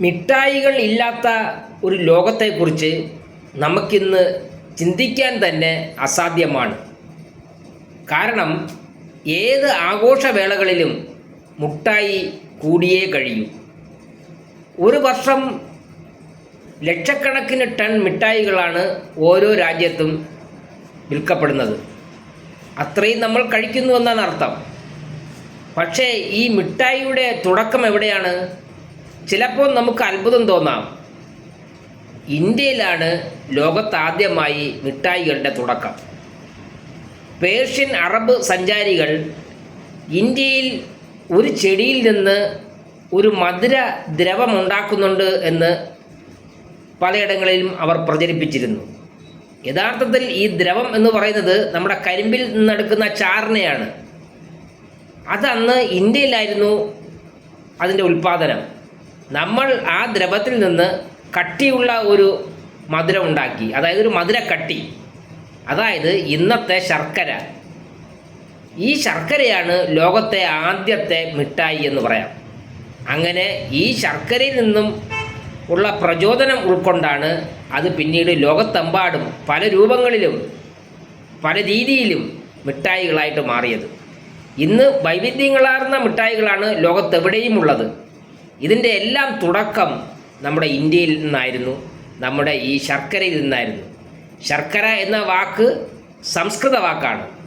മിഠായികൾ ഇല്ലാത്ത ഒരു ലോകത്തെക്കുറിച്ച് നമുക്കിന്ന് ചിന്തിക്കാൻ തന്നെ അസാധ്യമാണ്. കാരണം ഏത് ആഘോഷവേളകളിലും മുട്ടായി കൂടിയേ കഴിയൂ. ഒരു വർഷം ലക്ഷക്കണക്കിന് ടൺ മിഠായികളാണ് ഓരോ രാജ്യത്തും വിൽക്കപ്പെടുന്നത്. അത്രയും നമ്മൾ കഴിക്കുന്നു എന്നാണ് അർത്ഥം. പക്ഷേ ഈ മിഠായിയുടെ തുടക്കം എവിടെയാണ്? ചിലപ്പോൾ നമുക്ക് അത്ഭുതം തോന്നാം. ഇന്ത്യയിലാണ് ലോകത്താദ്യമായി മിഠായികളുടെ തുടക്കം. പേർഷ്യൻ അറബ് സഞ്ചാരികൾ ഇന്ത്യയിൽ ഒരു ചെടിയിൽ നിന്ന് ഒരു മധുര ദ്രവമുണ്ടാക്കുന്നുണ്ട് എന്ന് പലയിടങ്ങളിലും അവർ പ്രചരിപ്പിച്ചിരുന്നു. യഥാർത്ഥത്തിൽ ഈ ദ്രവം എന്ന് പറയുന്നത് നമ്മുടെ കരിമ്പിൽ നിന്നെടുക്കുന്ന ചാറിനെയാണ്. അതന്ന് ഇന്ത്യയിലായിരുന്നു അതിന്റെ ഉൽപ്പാദനം നമ്മൾ ആ ദ്രവത്തിൽ നിന്ന് കട്ടിയുള്ള ഒരു മധുരം ഉണ്ടാക്കി. അതായത് ഒരു മധുരക്കട്ടി. അതായത് ഇന്നത്തെ ശർക്കര. ഈ ശർക്കരയാണ് ലോകത്തെ ആദ്യത്തെ മിഠായി എന്ന് പറയാം. അങ്ങനെ ഈ ശർക്കരയിൽ നിന്നും ഉള്ള പ്രചോദനം ഉൾക്കൊണ്ടാണ് അത് പിന്നീട് ലോകത്തെമ്പാടും പല രൂപങ്ങളിലും പല രീതിയിലും മിഠായികളായിട്ട് മാറിയത്. ഇന്ന് വൈവിധ്യങ്ങളാർന്ന മിഠായികളാണ് ലോകത്തെവിടെയും ഉള്ളത്. ഇതിന്റെ എല്ലാം തുടക്കം നമ്മുടെ ഇന്ത്യയിൽ നിന്നായിരുന്നു നമ്മുടെ ഈ ശർക്കരയിൽ നിന്നായിരുന്നു. ശർക്കര എന്ന വാക്ക് സംസ്കൃത വാക്കാണ്.